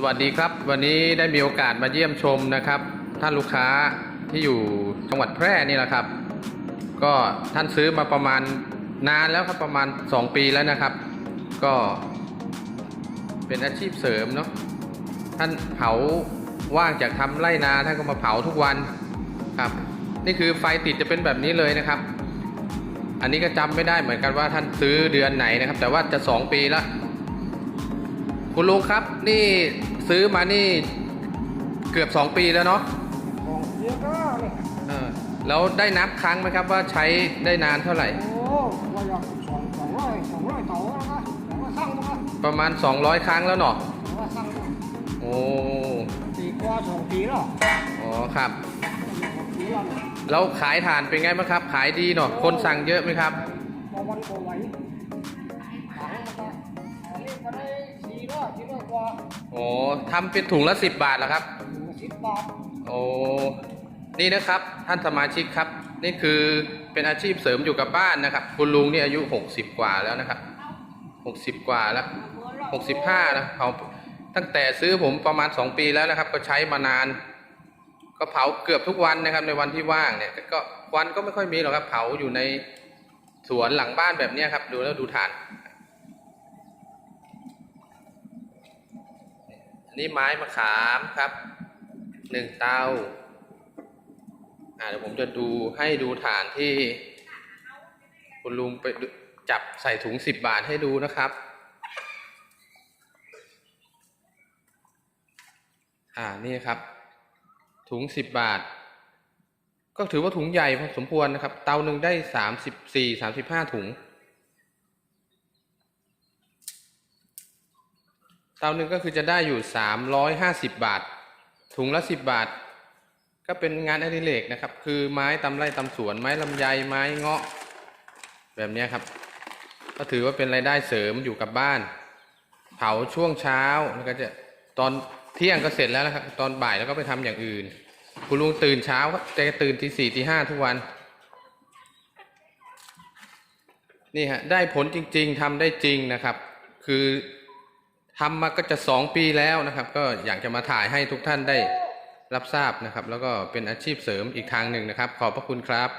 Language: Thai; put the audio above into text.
สวัสดีครับ วันนี้ได้มีโอกาสมาเยี่ยมชมนะครับ ท่านลูกค้าที่อยู่จังหวัดแพร่นี่แหละครับ ก็ท่านซื้อมาประมาณนานแล้วครับประมาณ 2 ปีแล้วนะครับ ก็เป็นอาชีพเสริมเนาะท่านเผาว่างจากทำไร่นาท่านก็มาเผาทุกวันครับ นี่คือไฟติดจะเป็นแบบนี้เลยนะครับ อันนี้ก็จำไม่ได้เหมือนกันว่าท่านซื้อเดือนไหนนะครับ แต่ว่าจะ 2 ปีแล้ว คุณลุงครับ นี่ซื้อมานี่เกือบ 2 ปีแล้วเนาะของเยอะก็เนี่ยเออแล้วได้นับครั้งไหมครับว่าใช้ได้นานเท่าไหร่ โอ้ว่าอยากสองสองร้อยสองร้อยเต่าแล้วนะแต่ว่าสร้างมาประมาณ 200 ครั้งแล้วเนาะแต่ว่าสร้างมาโอ้ปีกว่าสองปีแล้วอ๋อครับ สองปีแล้วเนี่ยแล้วขายถ่านเป็นไงบ้างครับ ขายดีเนาะคนสั่งเยอะไหมครับบางวันก็ไหวขายมันก็อันนี้ก็ได้ สี่ร้อยสี่ร้อยกว่าโอ้ทำเป็นถุงละ10บาทเหรอครับถึงสิบบาทโอ้นี่นะครับท่านสมาชิกครับ นี่คือเป็นอาชีพเสริมอยู่กับบ้านนะครับ คุณลุงนี่อายุ 60 กว่าแล้วนะครับ 60 กว่าแล้ว 65นะเผาตั้งแต่ซื้อผมประมาณ 2 ปีแล้วนะครับ ก็ใช้มานาน ก็เผาเกือบทุกวันนะครับ ในวันที่ว่างเนี่ยก็วันก็ไม่ค่อยมีหรอกครับ เผาอยู่ในสวนหลังบ้านแบบเนี้ยครับ ดูแล้วดูฐาน อันนี้ไม้มะขามครับหนึ่งเตาอ่าเดี๋ยวผมจะดูให้ดูฐานที่ คุณลุงไปจับใส่ถุงสิบบาทให้ดูนะครับอ่านี่ครับ ถุงสิบบาท ก็ถือว่าถุงใหญ่พอสมควรนะครับ เตาหนึ่งได้สามสิบสี่สามสิบห้าถุง เตาหนึ่งก็คือจะได้อยู่สามร้อยห้าสิบบาท ถุงละสิบบาท ก็เป็นงานอดิเรกนะครับ คือไม้ตำไร่ตำสวน ไม้ลำไย ไม้เงาะ แบบนี้ครับ ก็ถือว่าเป็นรายได้เสริมอยู่กับบ้าน เผาช่วงเช้าแล้วก็จะตอนเที่ยงก็เสร็จแล้วนะครับ ตอนบ่ายแล้วก็ไปทำอย่างอื่น คุณลุงตื่นเช้าครับจะตื่นทีสี่ทีห้าทุกวัน นี่ฮะได้ผลจริง ๆทำได้จริงนะครับ คือ ทำมาก็จะสองปีแล้วนะครับ ก็อยากจะมาถ่ายให้ทุกท่านได้รับทราบนะครับ แล้วก็เป็นอาชีพเสริมอีกทางหนึ่งนะครับ ขอบพระคุณครับ